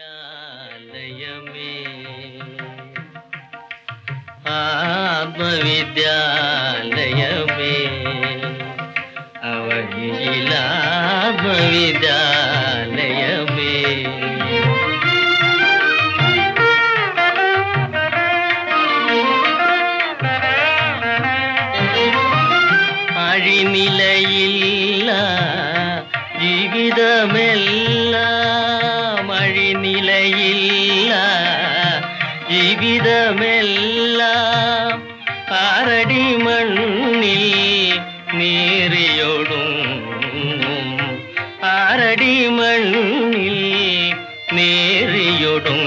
வித்யாலயமே ஆத்ம வித்யாலயமே அவகிலாத்ம வித்யாலயமே அழிநிலையில்லா ஜீவிதமெல்லாம் അഴിനിലയില്ല ജീവിതമെല്ലാം ആരടി മണ്ണിൽ നേറിയോടും ആരടി മണ്ണിൽ നേറിയോടും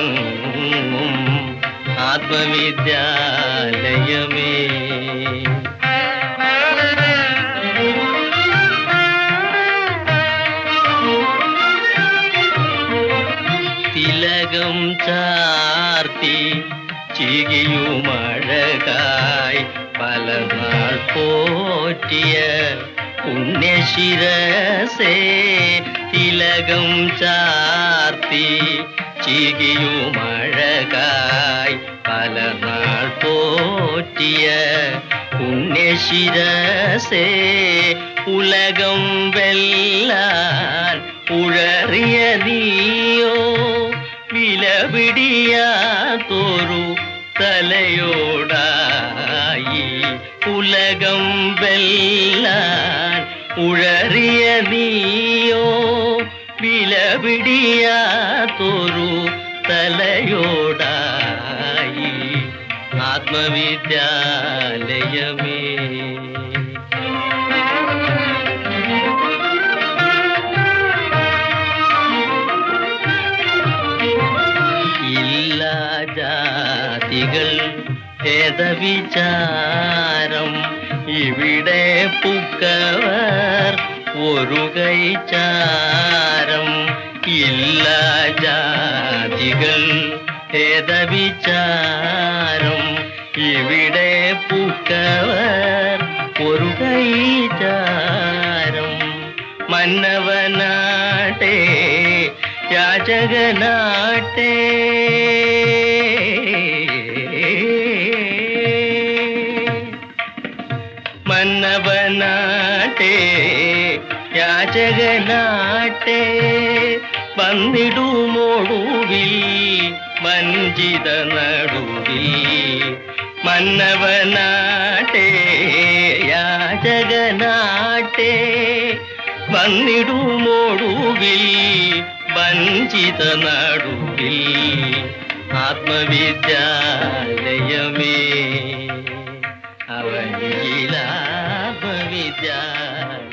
ആത്മവിദ്യാലയമേ. திலகம் சார்த்தி சிகியும் அழகாய் பல நாள் போற்றிய புண்ணியசிரசே திலகம் சார்த்தி சிகியும் அழகாய் பல நாள் போற்றிய உன்னே சிரசே உலகம் வெல்லான் உழறிய நீயோ விலவிடியா தோறு தலையோடாயி உலகம் வெல்லான் உழறிய நீயோ விலவிடியா தோறு தலையோடா ആത്മവിദ്യാലയമേ ഇല്ല ജാതികൾ ഭേദവിചാരം ഇവിടെ പുക്കവർ ഒരു കൈചാരം. ഇല്ല ജാതികൾ ഭേദവിചാരം ഇവിടെ പൂക്കവർ ഒരു കൈചാരം. മന്നവനാട്ടെ യാചകനാട്ടെ. മന്നവനാട്ടെ യാചകനാട്ടെ. വന്നിടുമോടുവിൽ വഞ്ചിത നടുവിൽ. മന്നവനാട്ടെ യാചകനാട്ടെ വന്നിടുമോടുവിൽ വഞ്ചിത നടുവിൽ ആത്മവിദ്യാലയമേ അവനിലാത്മവിദ്യാലയമേ